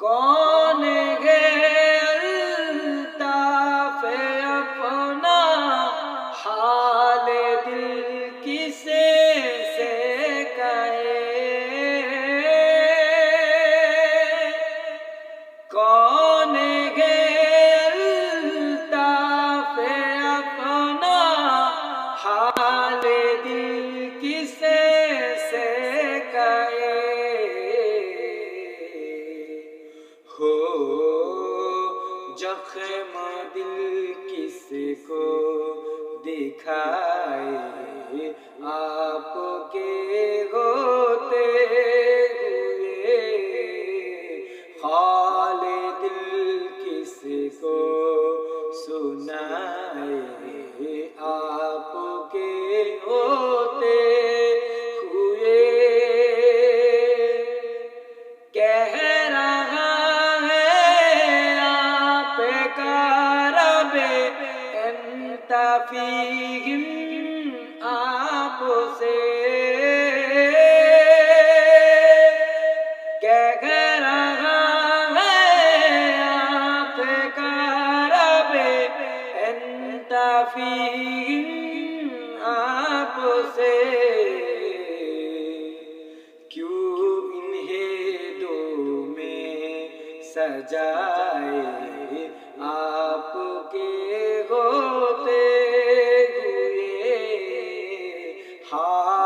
کون گے الطاف اپنا حال دل کسے سے کہے؟ کون گے الطاف اپنا حال دل کسے سے کہے؟ جخم دل کس کو دکھائے؟ آپ فیہم آپ سے۔ آپ کا فیہم آپ سے۔ کیوں انہیں دو میں سجائے آپ کے 好。